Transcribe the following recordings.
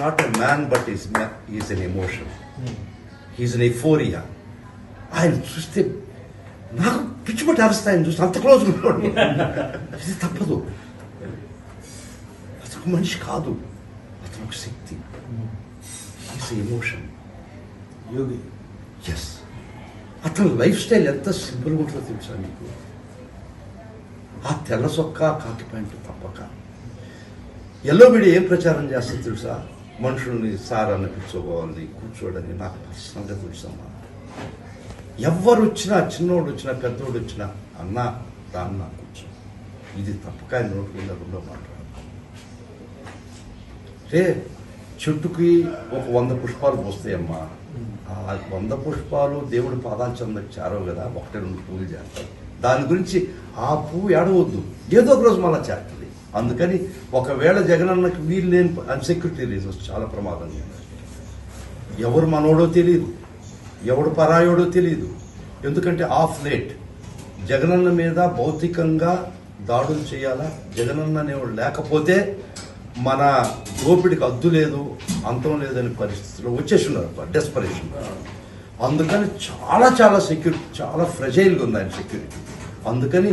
Not a man but is is an emotion is an euphoria ఆయన చూస్తే నాకు పిచ్చిపట్టి అరుస్తా ఆయన చూస్తే అంత క్లోజ్ ఇది తప్పదు. అతను మనిషి కాదు. అతను ఒక శక్తి. Is emotion yogi. ఎస్ అతని లైఫ్ స్టైల్ ఎంత సింపుల్గా ఉంటుందో తెలుసా మీకు ఆ తెల్ల సొక్కా కాకి ప్యాంట్ తప్పక. ఎల్లో మీడియా ఏం ప్రచారం చేస్తుంది తెలుసా? మనుషుల్ని సార్ అని కూర్చోవాలి కూర్చోడని నాకు పర్సనల్గా తెలుసమ్మా ఎవరు వచ్చినా చిన్నోడు వచ్చినా పెద్దోడు వచ్చినా అన్న దాన్న కూర్చో. ఇది తప్పక ఆయన నోటి మాట్లాడు చెట్టుకి ఒక వంద పుష్పాలు పోస్తాయమ్మా. ఆ వంద పుష్పాలు దేవుడి పాదాల చెందకు చేరవు కదా ఒకటి రెండు పూలు చేస్తారు దాని గురించి ఆ పువ్వు ఏడవద్దు. ఏదో ఒక రోజు మళ్ళా చేస్తాం అందుకని ఒకవేళ జగనన్నకి వీలు లేని అన్సెక్యూరిటీ రీజన్స్ చాలా ప్రమాదంగా ఎవరు మనోడో తెలియదు. ఎవడు పరాయోడో తెలియదు. ఎందుకంటే ఆఫ్ లేట్ జగనన్న మీద భౌతికంగా దాడులు చేయాలా? జగనన్న అనేవాడు లేకపోతే మన దోపిడికి అద్దు లేదు అంతం లేదనే పరిస్థితిలో వచ్చేసి ఉన్నారు డెస్పరేషన్ అందుకని చాలా చాలా సెక్యూరిటీ చాలా ఫ్రెజైల్గా ఉంది ఆయన సెక్యూరిటీ అందుకని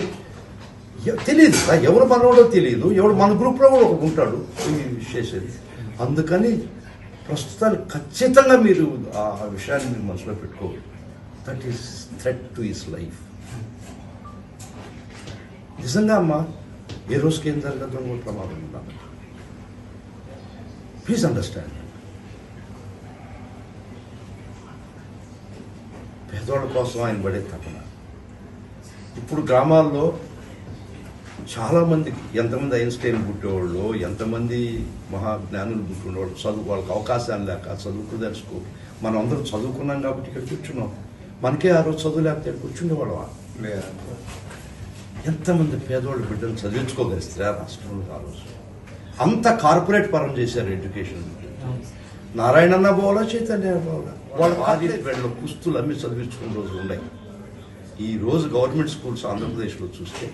తెలియదు ఎవరు మనోడో తెలియదు ఎవడు మన గ్రూప్లో కూడా ఒకడు ఉంటాడు చేసేది అందుకని ప్రస్తుతానికి ఖచ్చితంగా మీరు ఆ విషయాన్ని మీరు మనసులో పెట్టుకోవాలి. That is threat to his life నిజంగా అమ్మా ఏ రోజుకి ఏం జరగదు కూడా ప్రమాదం ఉన్నాను ప్లీజ్ అండర్స్టాండ్ పేదవాళ్ళ కోసం ఆయన పడే తపన. ఇప్పుడు గ్రామాల్లో చాలా మందికి ఎంతమంది ఐన్స్టైన్ పుట్టేవాళ్ళు ఎంతమంది మహా జ్ఞానులు పుట్టినవాళ్ళు చదువు వాళ్ళకి అవకాశాలు లేక చదువుకు తెలుసుకో మనం అందరం చదువుకున్నాం కాబట్టి ఇక్కడ కూర్చున్నాం. మనకే ఆ రోజు చదువు లేకపోతే ఇక్కడ కూర్చుండేవాళ్ళం లేదా. ఎంతమంది పేదవాళ్ళు బిడ్డలు చదివించుకోగలిస్తే ఆ రాష్ట్రంలో ఆ రోజు? అంత కార్పొరేట్ పరం చేశారు ఎడ్యుకేషన్ నారాయణన్న పోవాలా చైతన్య పోవాలా వాళ్ళ ఆది వీళ్ళ కుస్తులు అమ్మి చదివించుకున్న రోజులు ఉన్నాయి. ఈ రోజు గవర్నమెంట్ స్కూల్స్ ఆంధ్రప్రదేశ్లో చూస్తే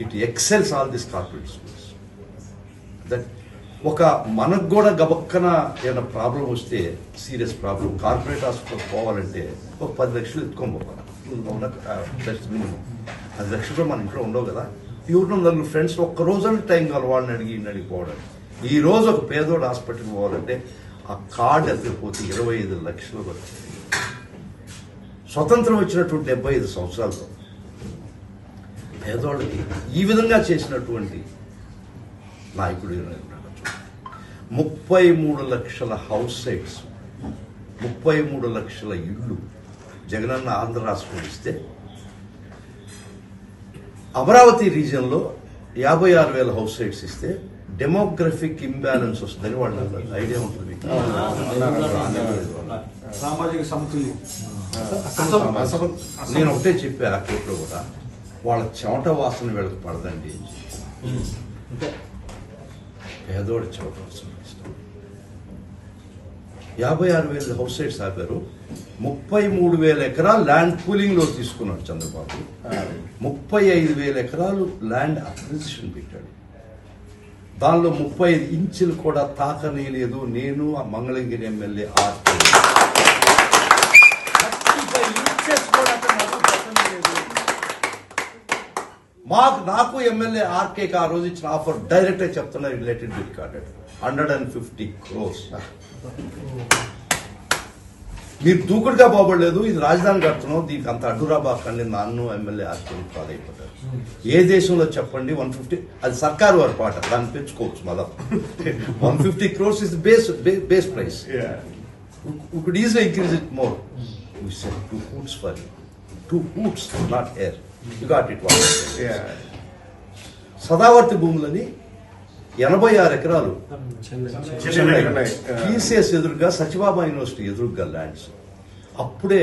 it excels all this corporate schools that ఒక మనకు కూడా గబక్కన ఏమైనా ప్రాబ్లం వస్తే సీరియస్ ప్రాబ్లం కార్పొరేట్ హాస్పిటల్ పోవాలంటే ఒక పది లక్షలు ఎత్తుకొని పోవాలి. మినిమం పది లక్షలు మన ఇంట్లో ఉండవు కదా. ఈ నలుగురు ఫ్రెండ్స్ ఒక్క రోజు టైం కావాలి. వాళ్ళని అడిగి అడిగి పోవడానికి. ఈ రోజు ఒక పేదోడు హాస్పిటల్కి పోవాలంటే ఆ కార్డు ఎత్తిపోతే ఇరవై ఐదు లక్షలు పడుతుంది. స్వతంత్రం వచ్చినటువంటి డెబ్బై ఐదు సంవత్సరాలతో. పేదోళ్ళకి ఈ విధంగా చేసినటువంటి నాయకుడు. ముప్పై మూడు లక్షల హౌస్ సైట్స్ ముప్పై మూడు లక్షల ఇళ్ళు జగనన్న ఆంధ్ర రాష్ట్రం ఇస్తే అమరావతి రీజియన్లో యాభై ఆరు వేల హౌస్ సైట్స్ ఇస్తే డెమోగ్రఫిక్ ఇంబ్యాలెన్స్ వస్తుందని వాళ్ళు. ఐడియా ఉంటుంది? సామాజిక సమతుల్యం నేను ఒకటే చెప్పా ఆ కోర్టులో కూడా వాళ్ళ చెమట వాసన వీళ్ళకి పడదండి. పేదోడి చెమట వాసన ఇష్టం. యాభై ఆరు వేల హౌస్ సైట్స్ ఆపారు. ముప్పై మూడు వేల ఎకరాలు ల్యాండ్ పూలింగ్లో తీసుకున్నాడు చంద్రబాబు. ముప్పై ఐదు వేల ఎకరాలు ల్యాండ్ అక్విజిషన్ పెట్టాడు. దానిలో ముప్పై ఐదు ఇంచులు కూడా తాకనీయలేదు నేను ఆ మంగళగిరి ఎమ్మెల్యే ఆర్కే మాకు నాకు ఎమ్మెల్యే ఆర్కేకి ఆ రోజు ఇచ్చిన ఆఫర్ డైరెక్ట్ చెప్తున్నా related be recorded hundred and fifty crores మీరు దూకుడుగా బాగోలేదు ఇది రాజధాని కడుతున్నాం దీనికి అంత అడ్డురా బాకండి నాన్ను ఎమ్మెల్యే ఆర్కే ఫాలో అయిపోతారు. ఏ దేశంలో చెప్పండి వన్ ఫిఫ్టీ అది సర్కారు వారి పాట దాన్ని పెంచుకోవచ్చు మళ్ళా. One fifty crores is base base price could easily increase it more. We said two hoots for you. Sadavarthi భూములని ఎనభై ఆరు ఎకరాలు. టీసీఎస్ ఎదురుగా సచిబాబా యూనివర్సిటీ ఎదురుగా ల్యాండ్స్ అప్పుడే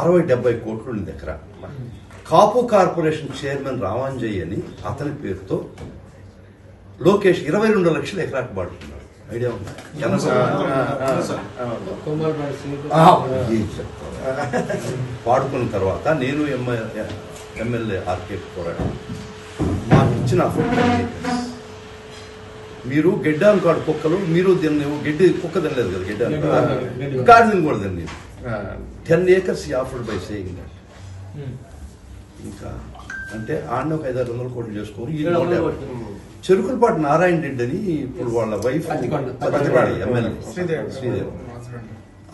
అరవై డెబ్బై కోట్లు ఉంది ఎకరా. కాపు కార్పొరేషన్ చైర్మన్ రామాంజయ్ అని అతని పేరుతో లోకేష్ ఇరవై రెండు లక్షల ఎకరాకు పడుతున్నాడు ఐడియా ఉందా? పాడుకున్న తర్వాత నేను ఎమ్మెల్యే ఎమ్మెల్యే ఆర్కే పోరాడు మాకు ఇచ్చిన మీరు గెడ్డాను కాడు కుక్కలు మీరు దీన్ని గడ్డి కుక్క తినలేదు కదా గడ్డి. గాడిదని కూడా తిని ఆ, ten acres afforded by saying that. ఇంకా అంటే ఆడిని ఒక ఐదారు వందల కోట్లు చేసుకోరు చెరుకులపాటి నారాయణ రెడ్డి అని ఇప్పుడు వాళ్ళ వైఫ్ ఎమ్మెల్యే. శ్రీదేవి. శ్రీదేవి.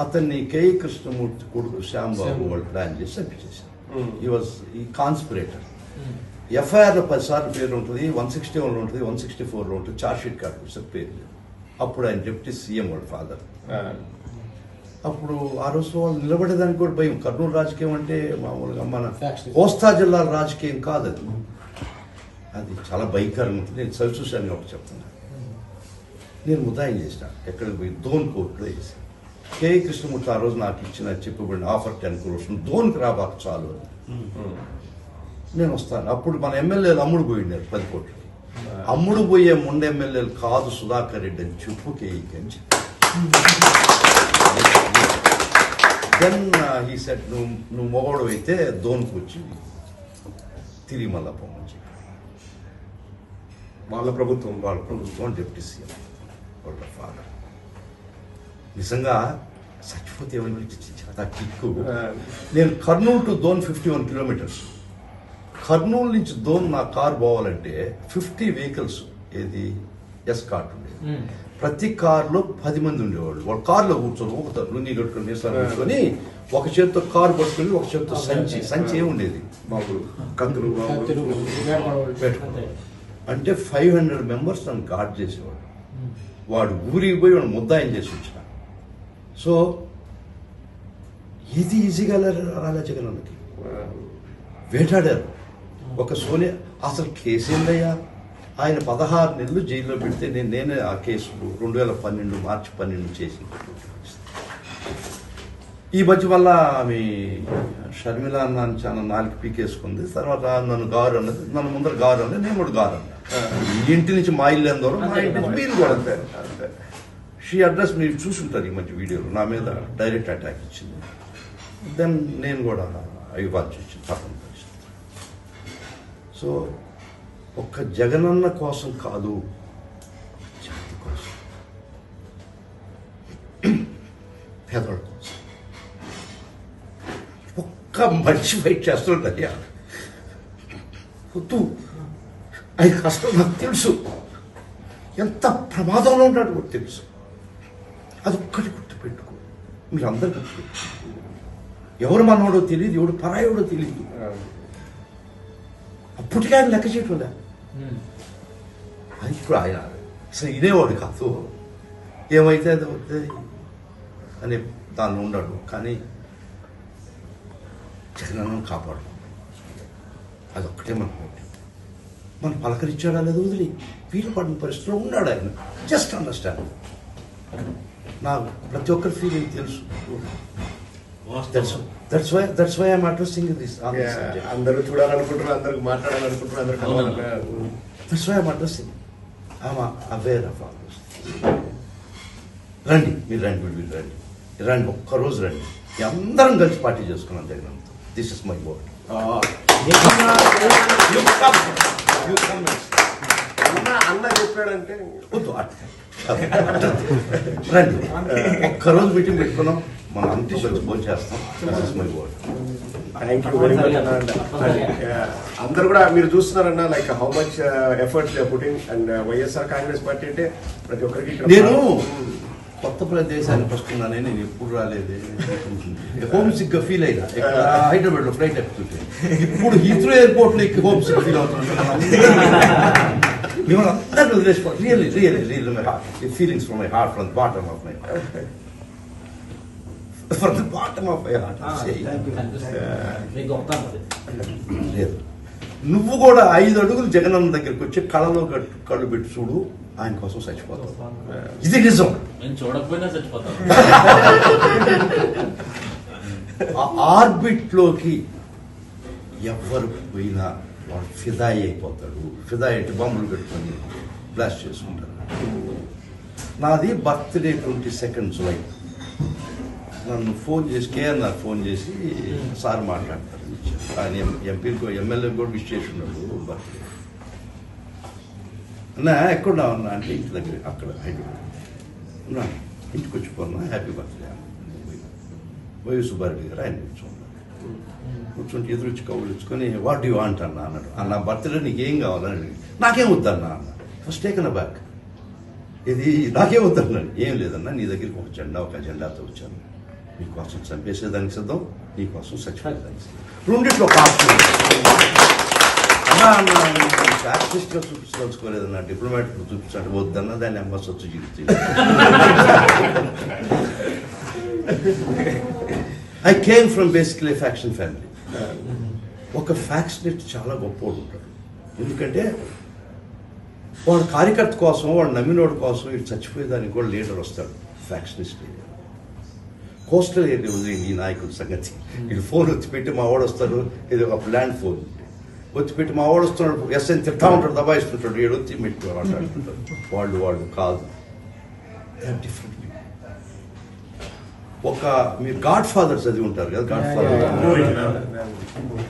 అతన్ని కేఈ కృష్ణమూర్తి కొడుకు శ్యాంబాబు శ్యాంబాబు. వాళ్ళు ప్లాన్ చేసి చంపించేశారు. Hmm. ఈ వాజ్ ఈ కాన్స్పిరేటర్ ఎఫ్ఐఆర్లో పదిసార్లు పేరు ఉంటుంది వన్ సిక్స్టీ వన్లో ఉంటుంది వన్ సిక్స్టీ ఫోర్లో ఉంటుంది చార్జ్ షీట్ కార్డు సార్ పేరు లేదు. అప్పుడు ఆయన డిప్యూటీ సీఎం వాళ్ళ ఫాదర్ అప్పుడు ఆ రోజు వాళ్ళు నిలబడేదానికి కూడా భయం. కర్నూలు రాజకీయం అంటే మామూలుగా మన. కోస్తా జిల్లాల రాజకీయం కాదు అది. అది చాలా భయంకరంగా ఉంటుంది. నేను చవి చూశాను ఒకటి చెప్తున్నాను నేను ముదాయం చేసిన. ఎక్కడికి పోయి ధోన్ కోర్టులో వేసి కే. కృష్ణమూర్తి ఆ రోజు నాకు ఇచ్చిన చెప్పబడిన ఆఫర్ టెన్ క్రోర్స్ ధోన్కి రాబాక చాలు అని. నేను వస్తాను. అప్పుడు మన ఎమ్మెల్యేలు అమ్ముడు పోయిండారు పది కోట్లు. అమ్ముడు పోయే ముండ ఎమ్మెల్యేలు కాదు సుధాకర్ రెడ్డి అని చెప్పు కేఈకి అని చెప్పి. దెన్ ఈ సెట్ నువ్వు నువ్వు మొగోడు అయితే దోన్కి వచ్చి తిరిగి మళ్ళా పొమ్మని చెప్పి. వాళ్ళ ప్రభుత్వం వాళ్ళ ప్రభుత్వం డిప్యూటీ సీఎం వాళ్ళ ఫాదర్. నిజంగా చాలా కిక్కు నేను Kurnool to Dhone fifty one kilometres. Kurnool నుంచి దోన్ నా కార్ పోవాలంటే ఫిఫ్టీ వెహికల్స్ ఏది? ఎస్ కార్ట్ ఉండేది ప్రతి కార్లో పది మంది ఉండేవాళ్ళు. వాళ్ళ కార్లో కూర్చొని ఒక లుంగి కట్టుకొని నిసాలు కూర్చొని ఒక చేతితో కారు పట్టుకొని ఒక చేతితో సంచి. సంచి ఏమి ఉండేది బాబులు కత్తులు అంటే ఫైవ్ హండ్రెడ్ మెంబర్స్ నన్ను గార్డ్ చేసేవాడు. వాడు ఊరికి పోయి వాడు ముద్దాయం చేసి వచ్చిన సో ఇది ఈజీగా రాలే జగనన్నకి వేటాడారు. ఒక సోనియా అసలు కేసు ఏందయ్యా? ఆయన పదహారు నెలలు జైల్లో పెడితే నేను నేనే ఆ కేసు రెండు వేల పన్నెండు మార్చి పన్నెండు చేసి ఈ మధ్య వల్ల ఆమె షర్మిల నన్ను చాలా నాలుగు పీకేసుకుంది. తర్వాత నన్ను గారు అన్నది నన్ను ముందర గారు అన్నది నేను కూడా గారు అన్నది. ఇంటి నుంచి మా ఇల్లు ఎంత దూరం మా ఇంటి నుంచి మీరు కూడా అంతే అంతే. షీ అడ్రస్ మీరు చూసుంటారు ఈ మధ్య వీడియోలో. నా మీద డైరెక్ట్ అటాక్ ఇచ్చింది. దెన్ నేను కూడా ఇవ్వాల్సి వచ్చింది తప్పని పరిస్థితి. సో ఒక్క జగనన్న కోసం కాదు జాతి కోసం. పేదవాళ్ళ కోసం. ఒక్క మనిషి ఫైట్ చేస్తుండయ్యా వద్దు. అది కష్టం నాకు తెలుసు. ఎంత ప్రమాదంలో ఉంటాడు కూడా తెలుసు. అది ఒక్కటి గుర్తుపెట్టుకో. మీరు గుర్తుపెట్టుకో ఎవరు మనవాడో తెలియదు ఎవడు పరాయోడో తెలియదు అప్పటికే ఆయన లెక్క చేయటంలే? అది ఇప్పుడు ఆయన అసలు ఇదేవాడు కాదు. ఏమైతే అది అవుతుంది అని దానిలో ఉండడు. కానీ జగనన్ను కాపాడు. అదొక్కటే మన కోటి మనం పలకరించాడా లేదా వదిలి? వీలు పడిన పరిస్థితిలో ఉన్నాడు ఆయన. జస్ట్ అండర్స్టాండ్ నాకు ప్రతి ఒక్కరి ఫీలింగ్ తెలుసు. That's that's why that's why addressing this అందరూ that's why I'm addressing aware of all రండి మీరు రండి మీరు మీరు రండి. రండి ఒక్కరోజు రండి. అందరం కలిసి పార్టీ చేసుకున్నాం Jagan this is my word ఆ, అన్న అన్న చెప్పాడంటే వద్దు. రండి. ఒక్కరోజు మీటింగ్ పెట్టుకున్నాం. మనం అంతా భోజనం చేస్తాం. This is my word thank you very much అన్న అందరు కూడా మీరు చూస్తున్నారన్న like how much efforts putting and YSR Congress party అంటే ప్రతి ఒక్కరికి నేను కొత్త ప్రదేశానికి వస్తున్నానని నేను ఎప్పుడు రాలేదు హోమ్ సిక్గా ఫీల్ అయినా. ఇక్కడ హైదరాబాద్లో ఫ్లైట్ ఎక్కుతుంటే. ఇప్పుడు హీత్రో ఎయిర్పోర్ట్లో హోమ్ సిక్ ఫీల్ అవుతున్నాను. మిమ్మల్ని అందరినీ వదిలేసుకోవాలి really really really my heart feelings from my heart from bottom of my heart from the bottom of my heart. లేదు. నువ్వు కూడా ఐదు అడుగులు జగనన్న దగ్గరికి వచ్చి కట్టు కళ్ళు పెట్టి చూడు. ఆయన కోసం చచ్చిపోతావు ఇది నిజం. నేను చూడకపోయినా ఆర్బిట్లోకి ఎవరు పోయినా వాడు ఫిదాయి అయిపోతాడు. ఫిదాయి అంటే బొమ్మలు పెట్టుకొని బ్లాస్ట్ చేసుకుంటారు. నాది బర్త్డే ట్వంటీ సెకండ్ జులై. నన్ను ఫోన్ చేసి కేఎన్ఆర్ ఫోన్ చేసి సార్ మాట్లాడతారు ఆయన ఎంపీకి ఎమ్మెల్యే కూడా విష్ చేసి ఉన్నాడు బర్త్డే. అన్నా ఎక్కడున్నా ఉన్నా అంటే ఇంటి దగ్గర అక్కడ హైదరాబాద్. ఉన్నా ఇంటికి వచ్చిపోన్నా హ్యాపీ బర్త్డే వైవి సుబ్బారెడ్డి గారు ఆయన కూర్చున్నాను కూర్చుంటే ఎదురొచ్చి కవులు ఇచ్చుకొని వాట్ యూ వాంట్ అన్న అన్నాడు. అన్న బర్త్డే నీకు ఏం కావాలని నాకేం వద్దన్నా అన్న. ఫస్ట్ టేకన్ బ్యాక్ ఇది నాకేం వద్దన్నాడు ఏం లేదన్నా నీ దగ్గరికి ఒక జెండా ఒక జెండాతో వచ్చాను. నీకోసం చంపేసేదానికి సిద్ధం నీకోసం చచ్చిపోయేదానికి సిద్ధం. రెండిట్లో ఆప్షన్ ఉంది. అన్నా అన్న డిప్లొమాట్ చూపించాడు వద్దన్న దాన్ని అమ్మస్ వచ్చి జీవితం I came from basically faction family ఒక ఫ్యాక్షనిస్ట్ చాలా గొప్పోడు ఉంటాడు. ఎందుకంటే వాడు కార్యకర్త కోసం వాడు నమ్మినోడు కోసం ఇటు చచ్చిపోయేదానికి కూడా లీడర్ వస్తాడు ఫ్యాక్షనిస్ట్ ఏరియా కోస్టల్ ఏరియా ఉంది ఈ నాయకుడి సంగతి. ఇటు ఫోన్ వచ్చి పెట్టి మా వాడు వస్తాడు ఇది ఒక ల్యాండ్ ఫోన్. వచ్చి పెట్టి మా వాడు వస్తున్నాడు. ఎస్ఎన్ తిట్టా ఉంటాడు దబాయిస్తుంటాడు. ఏడు వచ్చి మెట్టు మాట్లాడుతుంటాడు. వాళ్ళు వాళ్ళు కాదు. డిఫరెంట్ ఒక మీరు గాడ్ ఫాదర్ చదివి ఉంటారు కదా గాడ్ ఫాదర్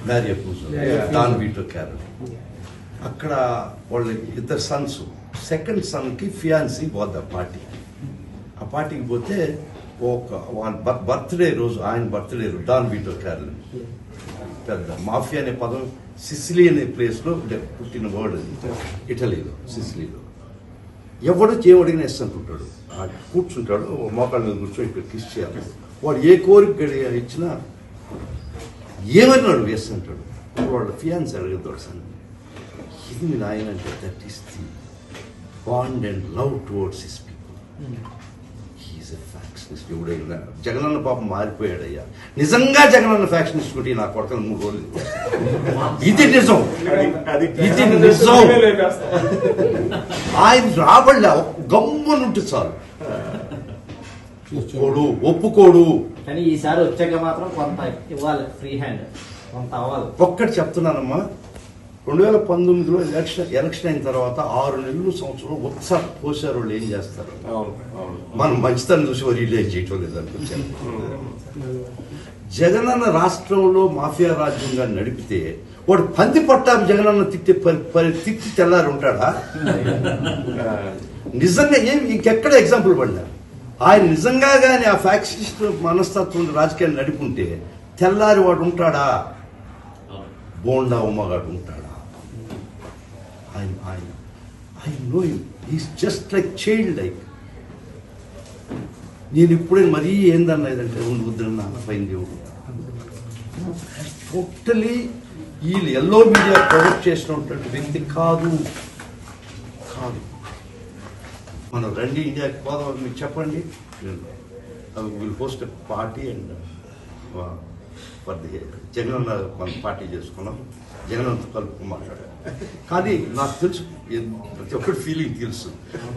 మ్యారీ డాన్ వీటో క్యారల్ అక్కడ వాళ్ళ ఇద్దరు సన్స్ సెకండ్ సన్కి ఫియాన్సీ పోద్ది ఆ పార్టీకి. ఆ పార్టీకి పోతే ఒక వాళ్ళ బర్త్డే రోజు ఆయన బర్త్డే రోజు డాన్ వీటో క్యారల్ పెద్ద మాఫియా అనే పదం సిసిలీ అనే ప్లేస్లో పుట్టిన వర్డ్ అది. ఇటలీలో సిసిలీలో. ఎవడు ఏం అడిగినా ఎస్ ఆ కూర్చుంటాడు మోకాళ్ళ మీద కూర్చొని ఇక్కడ కిస్ చేయాలి. వాడు ఏ కోరిక ఇచ్చినా ఏమన్నాడు? ఎస్ అంటాడు. ఇప్పుడు వాళ్ళ ఫియాన్స్ అడిగేది సార్ ఇది మీ నాయన అంటే that is the bond and love towards his people he is a factionist ఎవడైనా జగనన్న పాపం మారిపోయాడయ్యా. నిజంగా జగనన్న ఫ్యాక్షనిస్ట్ కొట్టి నా కొడకలు మూడు రోజులు ఇది నిజం. ఇది నిజం. ఆయన రాబడ్డా గమ్మునుంటే చాలు. ఒప్పుకోడు ఒప్పుకోడు. కానీ ఈసారి వచ్చాక మాత్రం కొంత ఇవ్వాలి ఫ్రీ హ్యాండ్ కొంత అవ్వాలి. ఒక్కటి చెప్తున్నానమ్మా. రెండు వేల పంతొమ్మిదిలో ఎలక్షన్ ఎలక్షన్ అయిన తర్వాత ఆరు నెలలు సంవత్సరం ఉత్సాహ పోసారు వాళ్ళు ఏం చేస్తారు? మనం మంచితనం చూసి వారు ఇల్లు చేయటం లేదనుకుంటాను జగనన్న రాష్ట్రంలో మాఫియా రాజ్యంగా నడిపితే వాడు పంది పట్టాపు జగనన్న తిట్టి పరి తిట్టి తెల్లారి ఉంటాడా? నిజంగా ఏం ఇంకెక్కడ ఎగ్జాంపుల్ పడినా ఆయన నిజంగా కానీ ఆ ఫ్యాక్షనిస్ట్ మనస్తత్వం రాజకీయాలు నడుపుంటే తెల్లారి వాడు ఉంటాడా? బోండా ఉమ్మగాడు ఉంటాడా. I I I know is just like child like నేను ఇప్పుడే మరీ ఏందన్నా ఇదంటే ఉండి వద్దన్నా పైన దేవుడు. టోటలీ వీళ్ళు ఎల్లో మీడియా ప్రొవైడ్ చేసినటువంటి వ్యక్తి కాదు. కాదు. మనం రండి ఇండియాకి పోదాం మీకు చెప్పండి. Will post party and for the Jagan party చేసుకున్నాం. జగన్ కలుపు మాట్లాడారు కానీ నాకు తెలుసు ప్రతి ఒక్కటి ఫీలింగ్ తెలుసు